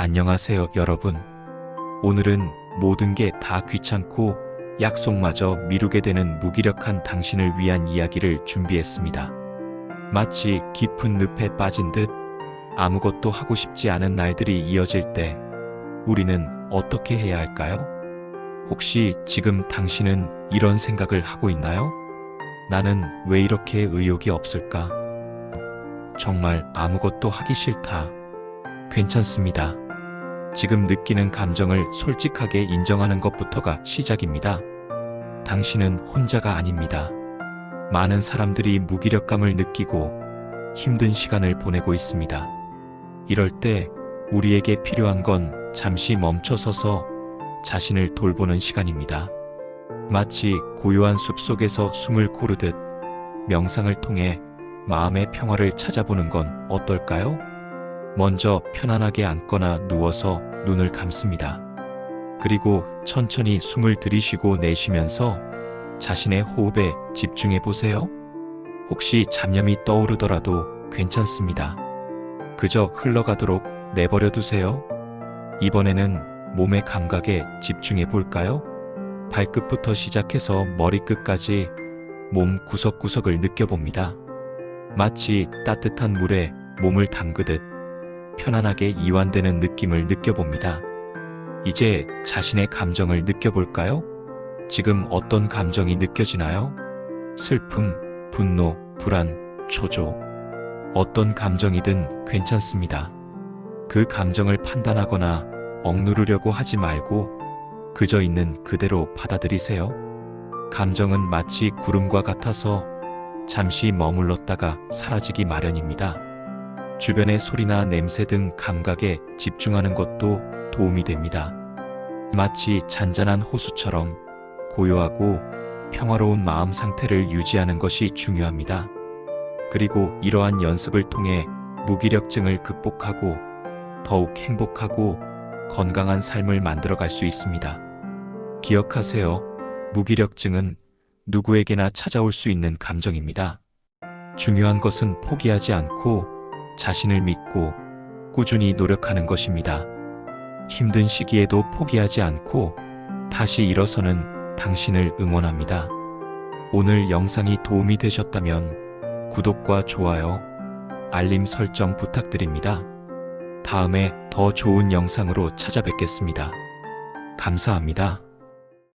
안녕하세요, 여러분. 오늘은 모든 게 다 귀찮고 약속마저 미루게 되는 무기력한 당신을 위한 이야기를 준비했습니다. 마치 깊은 늪에 빠진 듯 아무것도 하고 싶지 않은 날들이 이어질 때 우리는 어떻게 해야 할까요? 혹시 지금 당신은 이런 생각을 하고 있나요? 나는 왜 이렇게 의욕이 없을까? 정말 아무것도 하기 싫다. 괜찮습니다. 지금 느끼는 감정을 솔직하게 인정하는 것부터가 시작입니다. 당신은 혼자가 아닙니다. 많은 사람들이 무기력감을 느끼고 힘든 시간을 보내고 있습니다. 이럴 때 우리에게 필요한 건 잠시 멈춰서서 자신을 돌보는 시간입니다. 마치 고요한 숲 속에서 숨을 고르듯 명상을 통해 마음의 평화를 찾아보는 건 어떨까요? 먼저 편안하게 앉거나 누워서 눈을 감습니다. 그리고 천천히 숨을 들이쉬고 내쉬면서 자신의 호흡에 집중해 보세요. 혹시 잡념이 떠오르더라도 괜찮습니다. 그저 흘러가도록 내버려 두세요. 이번에는 몸의 감각에 집중해 볼까요? 발끝부터 시작해서 머리끝까지 몸 구석구석을 느껴봅니다. 마치 따뜻한 물에 몸을 담그듯 편안하게 이완되는 느낌을 느껴봅니다. 이제 자신의 감정을 느껴볼까요? 지금 어떤 감정이 느껴지나요? 슬픔, 분노, 불안, 초조. 어떤 감정이든 괜찮습니다. 그 감정을 판단하거나 억누르려고 하지 말고 그저 있는 그대로 받아들이세요. 감정은 마치 구름과 같아서 잠시 머물렀다가 사라지기 마련입니다. 주변의 소리나 냄새 등 감각에 집중하는 것도 도움이 됩니다. 마치 잔잔한 호수처럼 고요하고 평화로운 마음 상태를 유지하는 것이 중요합니다. 그리고 이러한 연습을 통해 무기력증을 극복하고 더욱 행복하고 건강한 삶을 만들어갈 수 있습니다. 기억하세요. 무기력증은 누구에게나 찾아올 수 있는 감정입니다. 중요한 것은 포기하지 않고 자신을 믿고 꾸준히 노력하는 것입니다. 힘든 시기에도 포기하지 않고 다시 일어서는 당신을 응원합니다. 오늘 영상이 도움이 되셨다면 구독과 좋아요, 알림 설정 부탁드립니다. 다음에 더 좋은 영상으로 찾아뵙겠습니다. 감사합니다.